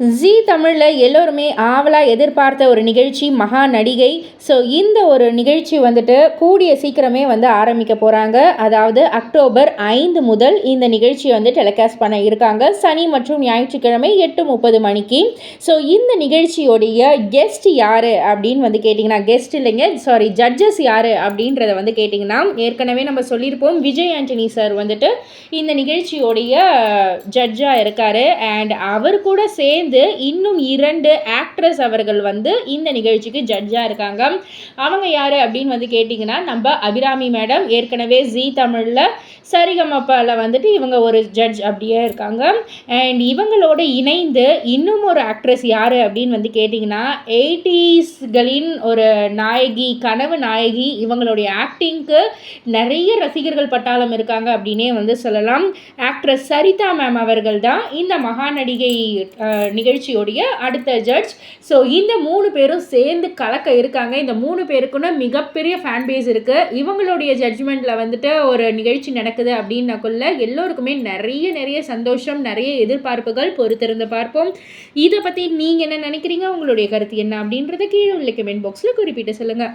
ஜீ தமிழில் எல்லோருமே ஆவலாக எதிர்பார்த்த ஒரு நிகழ்ச்சி மகா நடிகை. ஸோ இந்த ஒரு நிகழ்ச்சி வந்துட்டு கூடிய சீக்கிரமே வந்து ஆரம்பிக்க போகிறாங்க அதாவது அக்டோபர் ஐந்து முதல் இந்த நிகழ்ச்சியை வந்து டெலிகாஸ்ட் பண்ண இருக்காங்க. சனி மற்றும் ஞாயிற்றுக்கிழமை எட்டு முப்பது மணிக்கு. ஸோ இந்த நிகழ்ச்சியோடைய கெஸ்ட் யார் அப்படின்னு வந்து கேட்டிங்கன்னா கெஸ்ட் இல்லைங்க சாரி ஜட்ஜஸ் யார் அப்படின்றத வந்து கேட்டிங்கன்னா ஏற்கனவே நம்ம சொல்லியிருப்போம். விஜய் ஆண்டனி சார் வந்துட்டு இந்த நிகழ்ச்சியோடைய ஜட்ஜாக இருக்கார். அண்ட் அவர் கூட சேர்ந்து இன்னும் இரண்டு ஆக்ட்ரஸ் அவர்கள் வந்து இந்த நிகழ்ச்சிக்கு ஜட்ஜாக இருக்காங்க. அவங்க யார் அப்படின்னு வந்து கேட்டிங்கன்னா நம்ம அபிராமி மேடம் ஏற்கனவே ஜீ தமிழில் சரிகமப்பாவில் வந்துட்டு இவங்க ஒரு ஜட்ஜ் அப்படியே இருக்காங்க. அண்ட் இவங்களோட இணைந்து இன்னும் ஒரு ஆக்ட்ரஸ் யார் அப்படின்னு வந்து கேட்டிங்கன்னா எயிட்டிஸ்களின் ஒரு நாயகி கனவு நாயகி இவங்களுடைய ஆக்டிங்க்கு நிறைய ரசிகர்கள் பட்டாளம் இருக்காங்க அப்படின்னே வந்து சொல்லலாம். ஆக்ட்ரஸ் சரிதா மேம் அவர்கள் தான் இந்த மகா நடிகை நிகழ்ச்சியோடைய அடுத்த ஜட்ஜ் ஸோ இந்த மூணு பேரும் சேர்ந்து கலக்க இருக்காங்க. இந்த மூணு பேருக்குன்னு மிகப்பெரிய ஃபேன் பேஸ் இருக்குது இவங்களுடைய ஜட்ஜ்மெண்ட்டில் வந்துட்டு ஒரு நிகழ்ச்சி நடக்குது அப்படின்னாக்குள்ள எல்லோருக்குமே நிறைய நிறைய சந்தோஷம் நிறைய எதிர்பார்ப்புகள் பொறுத்திருந்து பார்ப்போம். இதை பற்றி நீங்கள் என்ன நினைக்கிறீங்க? உங்களுடைய கருத்து என்ன அப்படின்றத கீழே உள்ள கமெண்ட் பாக்ஸில் குறிப்பிட்டு சொல்லுங்கள்